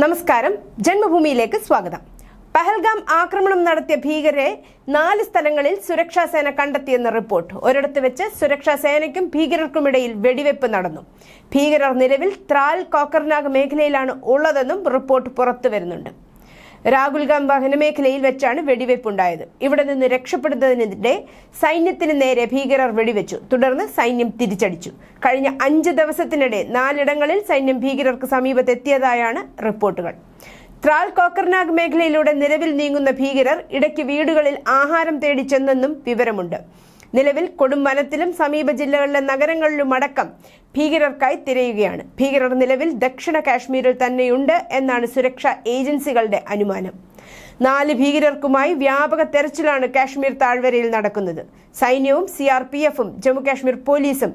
നമസ്കാരം. ജന്മഭൂമിയിലേക്ക് സ്വാഗതം. പഹൽഗാം ആക്രമണം നടത്തിയ ഭീകരരെ നാല് സ്ഥലങ്ങളിൽ സുരക്ഷാ സേന കണ്ടെത്തിയെന്ന റിപ്പോർട്ട്. ഒരിടത്ത് വെച്ച് സുരക്ഷാ സേനയ്ക്കും ഭീകരർക്കുമിടയിൽ വെടിവെപ്പ് നടന്നു. ഭീകരർ നിലവിൽ ത്രാൽ കോക്കർനാഗ് മേഖലയിലാണ് ഉള്ളതെന്നും റിപ്പോർട്ട് പുറത്തു വരുന്നുണ്ട് രാഹുൽഗാം വനമേഖലയിൽ വെച്ചാണ് വെടിവെപ്പുണ്ടായത്. ഇവിടെ നിന്ന് രക്ഷപ്പെടുന്നതിനെതിരെ സൈന്യത്തിന് നേരെ ഭീകരർ വെടിവെച്ചു. തുടർന്ന് സൈന്യം തിരിച്ചടിച്ചു. കഴിഞ്ഞ അഞ്ച് ദിവസത്തിനിടെ നാലിടങ്ങളിൽ സൈന്യം ഭീകരർക്ക് സമീപത്തെത്തിയതായാണ് റിപ്പോർട്ടുകൾ. ത്രാൽ കോക്കർനാഗ് മേഖലയിലൂടെ നിലവിൽ നീങ്ങുന്ന ഭീകരർ ഇടയ്ക്ക് വീടുകളിൽ ആഹാരം തേടി ചെന്നെന്നും വിവരമുണ്ട്. നിലവിൽ കൊടുംവനത്തിലും സമീപ ജില്ലകളിലെ നഗരങ്ങളിലും അടക്കം ഭീകരർക്കായി തിരയുകയാണ്. ഭീകരർ നിലവിൽ ദക്ഷിണ കാശ്മീരിൽ തന്നെയുണ്ട് എന്നാണ് സുരക്ഷാ ഏജൻസികളുടെ അനുമാനം. നാല് ഭീകരർക്കുമായി വ്യാപക തെരച്ചിലാണ് കാശ്മീർ താഴ്വരയിൽ നടക്കുന്നത്. സൈന്യവും സി ആർ പി എഫും ജമ്മുകാശ്മീർ പോലീസും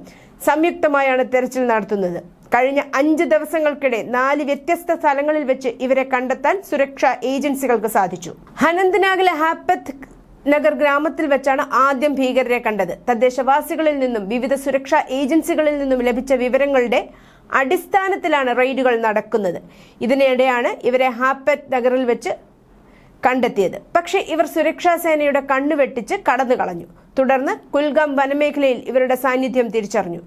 സംയുക്തമായാണ് തെരച്ചിൽ നടത്തുന്നത്. കഴിഞ്ഞ അഞ്ച് ദിവസങ്ങൾക്കിടെ നാല് വ്യത്യസ്ത സ്ഥലങ്ങളിൽ വെച്ച് ഇവരെ കണ്ടെത്താൻ സുരക്ഷാ ഏജൻസികൾക്ക് സാധിച്ചു. അനന്ത്നാഗിലെ ഹാപ്പത്ത് നഗർ ഗ്രാമത്തിൽ വെച്ചാണ് ആദ്യം ഭീകരരെ കണ്ടത്. തദ്ദേശവാസികളിൽ നിന്നും വിവിധ സുരക്ഷാ ഏജൻസികളിൽ നിന്നും ലഭിച്ച വിവരങ്ങളുടെ അടിസ്ഥാനത്തിലാണ് റെയ്ഡുകൾ നടക്കുന്നത്. ഇതിനിടെയാണ് ഇവരെ ഹാപ്പറ്റ് നഗറിൽ വെച്ച് കണ്ടെത്തിയത്. പക്ഷേ ഇവർ സുരക്ഷാ സേനയുടെ കണ്ണുവെട്ടിച്ച് കടന്നു കളഞ്ഞു തുടർന്ന് കുൽഗാം വനമേഖലയിൽ ഇവരുടെ സാന്നിധ്യം തിരിച്ചറിഞ്ഞു.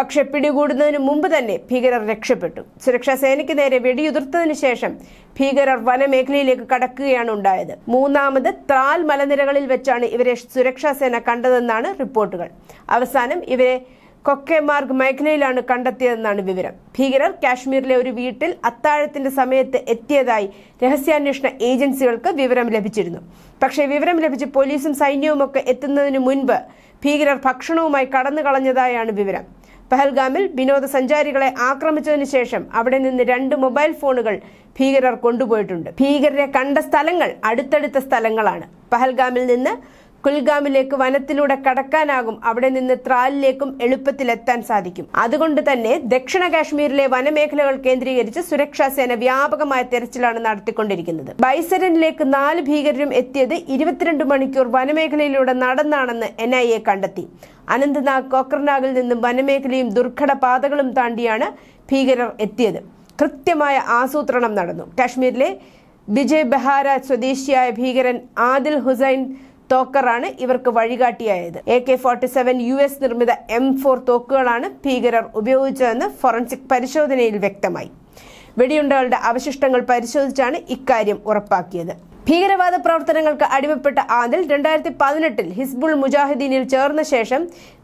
പക്ഷെ പിടികൂടുന്നതിന് മുമ്പ് തന്നെ ഭീകരർ രക്ഷപ്പെട്ടു. സുരക്ഷാ സേനയ്ക്ക് നേരെ വെടിയുതിർത്തതിനു ശേഷം ഭീകരർ വനമേഖലയിലേക്ക് കടക്കുകയാണ് ഉണ്ടായത്. മൂന്നാമത് ത്രാൽ മലനിരകളിൽ വെച്ചാണ് ഇവരെ സുരക്ഷാ സേന കണ്ടതെന്നാണ് റിപ്പോർട്ടുകൾ. അവസാനം ഇവരെ കൊക്കെമാർഗ് മേഖലയിലാണ് കണ്ടെത്തിയതെന്നാണ് വിവരം. ഭീകരർ കാശ്മീരിലെ ഒരു വീട്ടിൽ അത്താഴത്തിന്റെ സമയത്ത് എത്തിയതായി രഹസ്യാന്വേഷണ ഏജൻസികൾക്ക് വിവരം ലഭിച്ചിരുന്നു. പക്ഷേ വിവരം ലഭിച്ച് പോലീസും സൈന്യവും ഒക്കെ എത്തുന്നതിന് മുൻപ് ഭീകരർ ഭക്ഷണവുമായി കടന്നു കളഞ്ഞതായാണ് വിവരം. പഹൽഗാമിൽ വിനോദസഞ്ചാരികളെ ആക്രമിച്ചതിനു ശേഷം അവിടെ നിന്ന് രണ്ട് മൊബൈൽ ഫോണുകൾ ഭീകരർ കൊണ്ടുപോയിട്ടുണ്ട്. ഭീകരരെ കണ്ട സ്ഥലങ്ങൾ അടുത്തടുത്ത സ്ഥലങ്ങളാണ്. പഹൽഗാമിൽ നിന്ന് കുൽഗാമിലേക്ക് വനത്തിലൂടെ കടക്കാനാകും. അവിടെ നിന്ന് ത്രാലിലേക്കും എളുപ്പത്തിൽ എത്താൻ സാധിക്കും. അതുകൊണ്ട് തന്നെ ദക്ഷിണ കാശ്മീരിലെ വനമേഖലകൾ കേന്ദ്രീകരിച്ച് സുരക്ഷാ സേന വ്യാപകമായ തെരച്ചിലാണ് നടത്തിക്കൊണ്ടിരിക്കുന്നത്. ബൈസരനിലേക്ക് നാല് ഭീകരരും എത്തിയത് ഇരുപത്തിരണ്ട് മണിക്കൂർ വനമേഖലയിലൂടെ നടന്നാണെന്ന് എൻ ഐ എ കണ്ടെത്തി. അനന്ത്നാഗ് കോക്കർനാഗിൽ നിന്നും വനമേഖലയും ദുർഘട പാതകളും താണ്ടിയാണ് ഭീകരർ എത്തിയത്. കൃത്യമായ ആസൂത്രണം നടന്നു. കാശ്മീരിലെ വിജയ് ബഹാര സ്വദേശിയായ ഭീകരൻ ആദിൽ ഹുസൈൻ തോക്കറാണ് ഇവർക്ക് വഴികാട്ടിയായത്. A K forty seven U S നിർമ്മിത എം ഫോർ തോക്കുകളാണ് ഭീകരർ ഉപയോഗിച്ചതെന്ന് ഫോറൻസിക് പരിശോധനയിൽ വ്യക്തമായി. വെടിയുണ്ടകളുടെ അവശിഷ്ടങ്ങൾ പരിശോധിച്ചാണ് ഇക്കാര്യം ഉറപ്പാക്കിയത്. ഭീകരവാദ പ്രവർത്തനങ്ങൾക്ക് അടിമപ്പെട്ട ആദിൽ രണ്ടായിരത്തി പതിനെട്ടിൽ ഹിസ്ബുൾ മുജാഹിദീനിൽ ചേർന്ന ശേഷം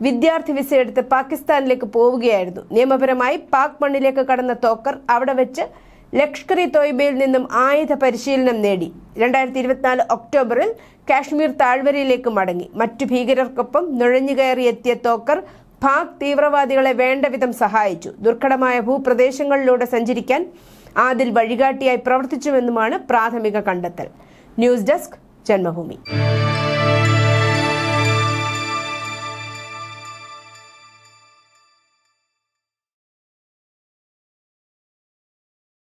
വിദ്യാർത്ഥി വിസ എടുത്ത് പാകിസ്ഥാനിലേക്ക് പോവുകയായിരുന്നു. നിയമപരമായി പാക് മണ്ണിലേക്ക് കടന്ന തോക്കർ അവിടെ വെച്ച് ലഷ്കർ ഇ തോയ്ബയിൽ നിന്നും ആയുധ പരിശീലനം നേടി. രണ്ടായിരത്തി ഇരുപത്തിനാല് ഒക്ടോബറിൽ കാശ്മീർ താഴ്വരയിലേക്ക് മടങ്ങി. മറ്റു ഭീകരർക്കൊപ്പം നുഴഞ്ഞുകയറിയെത്തിയ തോക്കർ പാക് തീവ്രവാദികളെ വേണ്ടവിധം സഹായിച്ചു. ദുർഘടമായ ഭൂപ്രദേശങ്ങളിലൂടെ സഞ്ചരിക്കാൻ ആദിൽ വഴികാട്ടിയായി പ്രവർത്തിച്ചുവെന്നുമാണ് പ്രാഥമിക കണ്ടെത്തൽ. News desk Janmabhumi.